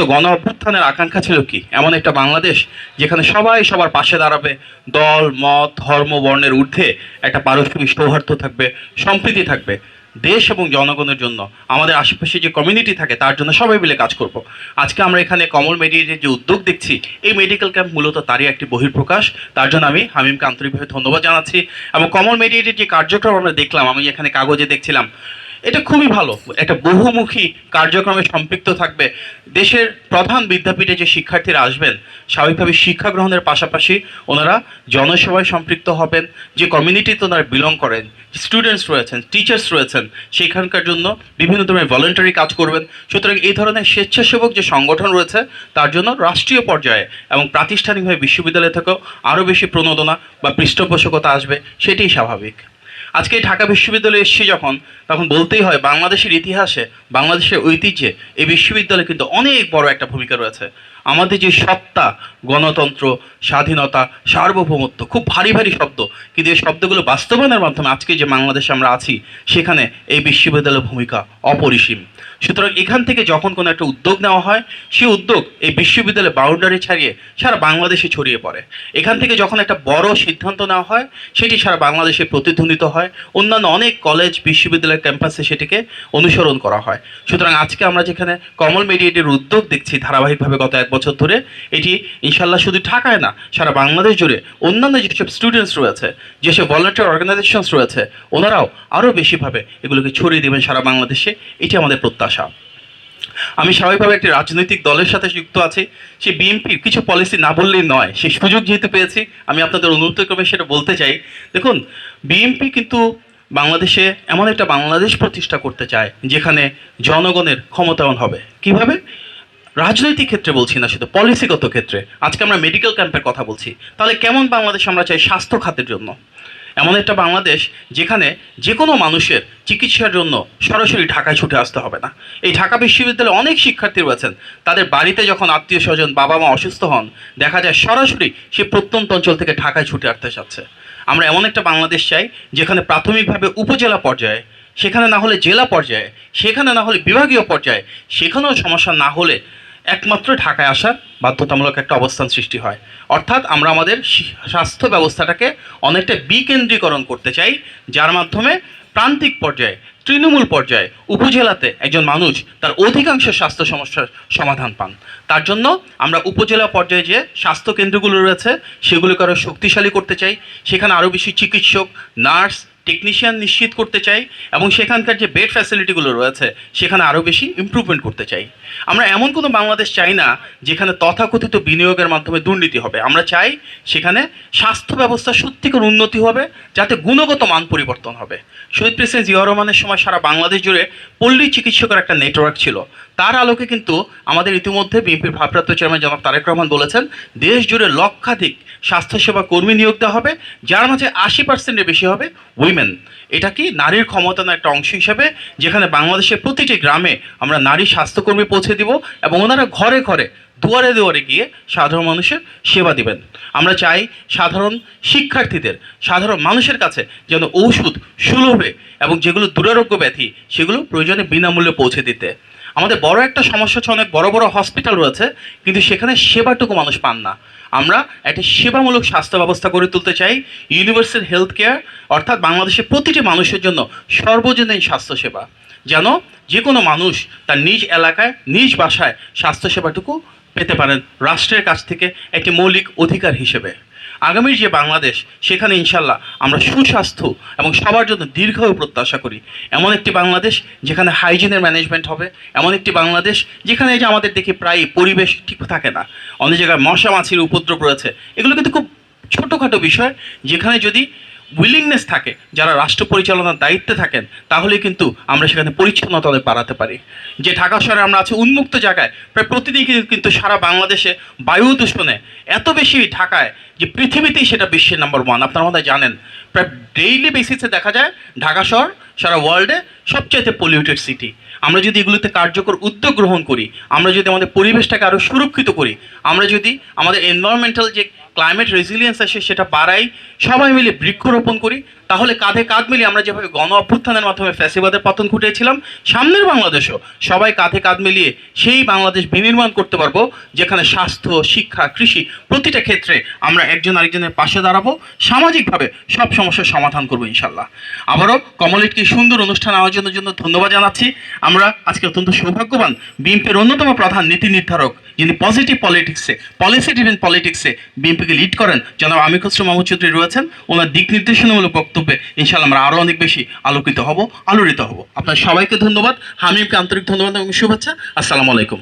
তো গণ অভ্যুত্থানের আকাঙ্ক্ষা ছিল কি? এমন একটা বাংলাদেশ যেখানে সবাই সবার পাশে দাঁড়াবে, দল, মত, ধর্ম, বর্ণের ঊর্ধ্বে একটা পারস্পরিক সৌহার্দ্য থাকবে, সম্প্রীতি থাকবে দেশ এবং জনগণের জন্য। আমাদের আশেপাশে যে কমিউনিটি থাকে, তার জন্য সবাই মিলে কাজ করব। আজকে আমরা এখানে কমল মেডিকেলের যে উদ্যোগ দেখছি, এই মেডিকেল ক্যাম্প মূলত তারই একটি বহির্প্রকাশ তার জন্য আমি হামিমকে আন্তরিকভাবে ধন্যবাদ জানাচ্ছি। এবং কমল মেডিকেলের যে কার্যক্রম আমরা দেখলাম, আমি এখানে কাগজে দেখছিলাম এটা খুবই ভালো। একটা বহুমুখী কার্যক্রমে সম্পৃক্ত থাকবে। দেশের প্রধান বিদ্যাপীঠে যে শিক্ষার্থীরা আসবেন স্বাভাবিকভাবে শিক্ষা গ্রহণের পাশাপাশি ওনারা জনসেবায় সম্পৃক্ত হবেন। যে কমিউনিটিতে ওনারা বিলং করেন স্টুডেন্টস রয়েছেন টিচার্স রয়েছেন, সেখানকার জন্য বিভিন্ন ধরনের ভলেন্টারি কাজ করবেন। সুতরাং এই ধরনের স্বেচ্ছাসেবক যে সংগঠন রয়েছে, তার জন্য রাষ্ট্রীয় পর্যায়ে এবং প্রাতিষ্ঠানিকভাবে বিশ্ববিদ্যালয় থেকেও আরও বেশি প্রণোদনা বা পৃষ্ঠপোষকতা আসবে, সেটাই স্বাভাবিক। আজকে ঢাকা বিশ্ববিদ্যালয়ে এসছি যখন, তখন বলতেই হয় বাংলাদেশের ইতিহাসে, বাংলাদেশের ঐতিহ্যে এই বিশ্ববিদ্যালয়ে কিন্তু অনেক বড় একটা ভূমিকা রয়েছে। আমাদের যে সত্তা, গণতন্ত্র, স্বাধীনতা, সার্বভৌমত্ব, খুব ভারী ভারী শব্দ, কিন্তু এই শব্দগুলো বাস্তবায়নের মাধ্যমে আজকে যে বাংলাদেশে আমরা আছি, সেখানে এই বিশ্ববিদ্যালয়ের ভূমিকা অপরিসীম। সুতরাং এখান থেকে যখন কোনো একটা উদ্যোগ নেওয়া হয়, সেই উদ্যোগ এই বিশ্ববিদ্যালয়ের বাউন্ডারি ছাড়িয়ে সারা বাংলাদেশে ছড়িয়ে পড়ে। এখান থেকে যখন একটা বড় সিদ্ধান্ত নেওয়া হয়, সেটি সারা বাংলাদেশে প্রতিধ্বনিত হয়। অন্যান্য অনেক কলেজ বিশ্ববিদ্যালয়ের ক্যাম্পাসে সেটিকে অনুসরণ করা হয়। সুতরাং আজকে আমরা যেখানে কমল মেডিয়েটের উদ্যোগ দেখছি ধারাবাহিকভাবে গত এক বছর ধরে, এটি ইনশাল্লাহ শুধু ঢাকায় না, সারা বাংলাদেশ জুড়ে অন্যান্য যেসব স্টুডেন্টস রয়েছে, যেসব ভলেন্টিয়ার অর্গানাইজেশনস রয়েছে, ওনারাও আরও বেশিভাবে এগুলোকে ছড়িয়ে দেবেন সারা বাংলাদেশে। এটি আমাদের প্রত্যাশা। আমি স্বাভাবিকভাবে একটি রাজনৈতিক দলের সাথে যুক্ত আছি। সেই বিএনপির কিছু পলিসি না বললেই নয়। সেই সুযোগ যেহেতু পেয়েছি, আমি আপনাদের অনুরোধ ক্রমে সেটা বলতে চাই। দেখুন, বিএনপি কিন্তু বাংলাদেশে এমন একটা বাংলাদেশ প্রতিষ্ঠা করতে চায়, যেখানে জনগণের ক্ষমতায়ন হবে। কীভাবে? রাজনৈতিক ক্ষেত্রে বলছি না শুধু পলিসিগত ক্ষেত্রে। আজকে আমরা মেডিকেল ক্যাম্পের কথা বলছি। তাহলে কেমন বাংলাদেশ আমরা চাই স্বাস্থ্য খাতের জন্য? এমন একটা বাংলাদেশ যেখানে যে কোনো মানুষের চিকিৎসার জন্য সরাসরি ঢাকায় ছুটে আসতে হবে না। এই ঢাকা বিশ্ববিদ্যালয়ে অনেক শিক্ষার্থী রয়েছেন। তাদের বাড়িতে যখন আত্মীয় স্বজন বাবা মা অসুস্থ হন, দেখা যায় সরাসরি সে প্রত্যন্ত অঞ্চল থেকে ঢাকায় ছুটে আসতে চাচ্ছে আমরা এমন একটা বাংলাদেশ চাই যেখানে প্রাথমিকভাবে উপজেলা পর্যায়ে, সেখানে না হলে জেলা পর্যায়ে, সেখানে না হলে বিভাগীয় পর্যায়ে, সেখানেও সমস্যা না হলে একমাত্র ঢাকায় আসার বাধ্যতামূলক একটা অবস্থান সৃষ্টি হয়। অর্থাৎ আমরা আমাদের স্বাস্থ্য ব্যবস্থাটাকে অনেকটা বিকেন্দ্রীকরণ করতে চাই, যার মাধ্যমে প্রান্তিক পর্যায়ে, তৃণমূল পর্যায়ে, উপজেলাতে একজন মানুষ তার অধিকাংশ স্বাস্থ্য সমস্যার সমাধান পান। তার জন্য আমরা উপজেলা পর্যায়ে যে স্বাস্থ্য কেন্দ্রগুলো রয়েছে, সেগুলোকে আরও শক্তিশালী করতে চাই। সেখানে আরও বেশি চিকিৎসক, নার্স টেকনিশিয়ান নিশ্চিত করতে চাই এবং সেখানকার যে বেড ফ্যাসিলিটিগুলো রয়েছে, সেখানে আরও বেশি ইমপ্রুভমেন্ট করতে চাই। আমরা এমন কোনো বাংলাদেশ চাই না যেখানে তথাকথিত বিনিয়োগের মাধ্যমে দুর্নীতি হবে। আমরা চাই সেখানে স্বাস্থ্য ব্যবস্থা সত্যিকার উন্নতি হবে, যাতে গুণগত মান পরিবর্তন হবে। শহীদ প্রেসিডেন্ট জিয়া রহমানের সময় সারা বাংলাদেশ জুড়ে পল্লী চিকিৎসকের একটা নেটওয়ার্ক ছিল। তার আলোকে কিন্তু আমাদের ইতিমধ্যে বিএনপির ভারপ্রাপ্ত চেয়ারম্যান জনাব তারেক রহমান বলেছেন দেশ জুড়ে লক্ষাধিক স্বাস্থ্যসেবা কর্মী নিয়োগ দেওয়া হবে, যার মাঝে আশি পার্সেন্টের বেশি হবে উইমেন এটা কি নারীর ক্ষমতার একটা অংশ হিসেবে, যেখানে বাংলাদেশের প্রতিটি গ্রামে আমরা নারী স্বাস্থ্যকর্মী পৌঁছে দিব এবং ওনারা ঘরে ঘরে, দুয়ারে দুয়ারে গিয়ে সাধারণ মানুষের সেবা দিবেন। আমরা চাই সাধারণ শিক্ষার্থীদের, সাধারণ মানুষের কাছে যেন ঔষধ সুলভে এবং যেগুলো দুরারোগ্য ব্যাধি, সেগুলো প্রয়োজনে বিনামূল্যে পৌঁছে দিতে। আমাদের বড় একটা সমস্যা হচ্ছে অনেক বড় বড় হসপিটাল রয়েছে, কিন্তু সেখানে সেবাটুকু মানুষ পান না। আমরা একটা সেবামূলক স্বাস্থ্য ব্যবস্থা গড়ে তুলতে চাই ইউনিভার্সাল হেলথ কেয়ার অর্থাৎ বাংলাদেশের প্রতিটি মানুষের জন্য সর্বজনীন স্বাস্থ্যসেবা। যেন যে কোনো মানুষ তার নিজ এলাকায়, নিজ বাসায় স্বাস্থ্যসেবাটুকু পেতে পারেন রাষ্ট্রের কাছ থেকে একটি মৌলিক অধিকার হিসেবে। আগামীর যে বাংলাদেশ, সেখানে ইনশাল্লাহ আমরা সুস্বাস্থ্য এবং সবার জন্য দীর্ঘায়ু প্রত্যাশা করি। এমন একটি বাংলাদেশ যেখানে হাইজিনের ম্যানেজমেন্ট হবে, এমন একটি বাংলাদেশ যেখানে যে আমাদের দেখি প্রায় পরিবেশ ঠিক থাকে না। অনেক জায়গায় মশা মাছির উপদ্রব রয়েছে। এগুলো কিন্তু খুব ছোটোখাটো বিষয়। যেখানে যদি উইলিংনেস থাকে, যারা রাষ্ট্র পরিচালনার দায়িত্বে থাকেন তাহলে কিন্তু আমরা সেখানে পরিচ্ছন্নতা বাড়াতে পারি। যে ঢাকা শহরে আমরা আছি উন্মুক্ত জায়গায়, প্রায় প্রতিদিন কিন্তু- সারা বাংলাদেশে বায়ু দূষণে এত বেশি ঢাকায় যে পৃথিবীতেই সেটা বিশ্বের নাম্বার ওয়ান আপনারা মধ্যে জানেন, প্রায় ডেইলি বেসিসে দেখা যায়, ঢাকা শহর, সারা ওয়ার্ল্ডে সবচাইতে পলিউটেড সিটি আমরা যদি এগুলোতে কার্যকর উদ্যোগ গ্রহণ করি, আমরা যদি আমাদের পরিবেশটাকে আরও সুরক্ষিত করি, আমরা যদি আমাদের এনভায়রনমেন্টাল যে ক্লাইমেট রেজিলিয়েন্স আছে সেটা বাড়াই সবাই মিলে বৃক্ষরোপণ করি। তাহলে কাঁধে কাঁধ মিলিয়ে আমরা যেভাবে গণ অভ্যুত্থানের মাধ্যমে ফ্যাসিবাদের পতন ঘটিয়েছিলাম, সামনের বাংলাদেশও সবাই কাঁধে কাঁধ মিলিয়ে সেই বাংলাদেশ বিনির্মাণ করতে পারব, যেখানে স্বাস্থ্য, শিক্ষা, কৃষি প্রতিটা ক্ষেত্রে আমরা একজন আরেকজনের পাশে দাঁড়াবো, সামাজিকভাবে সব সমস্যার সমাধান করব ইনশাল্লাহ। আবারও কমলেটকে সুন্দর অনুষ্ঠান আয়োজনের জন্য ধন্যবাদ জানাচ্ছি। আমরা আজকে অত্যন্ত সৌভাগ্যবান বিএনপির অন্যতম প্রধান নীতি নির্ধারক, যিনি পজিটিভ পলিটিক্সে পলিসি ড্রিভেন পলিটিক্সে বিএনপিকে লিড করেন, জনাব আমির খসরু মাহমুদ চৌধুরী রয়েছেন। ওনার দিক নির্দেশনামূলক বক্তব্যে ইনশাল্লাহ আমরা আরও অনেক বেশি আলোকিত হব, আলোড়িত হব। আপনার সবাইকে ধন্যবাদ। হামিমকে আন্তরিক ধন্যবাদ এবং শুভেচ্ছা। আসসালামু আলাইকুম।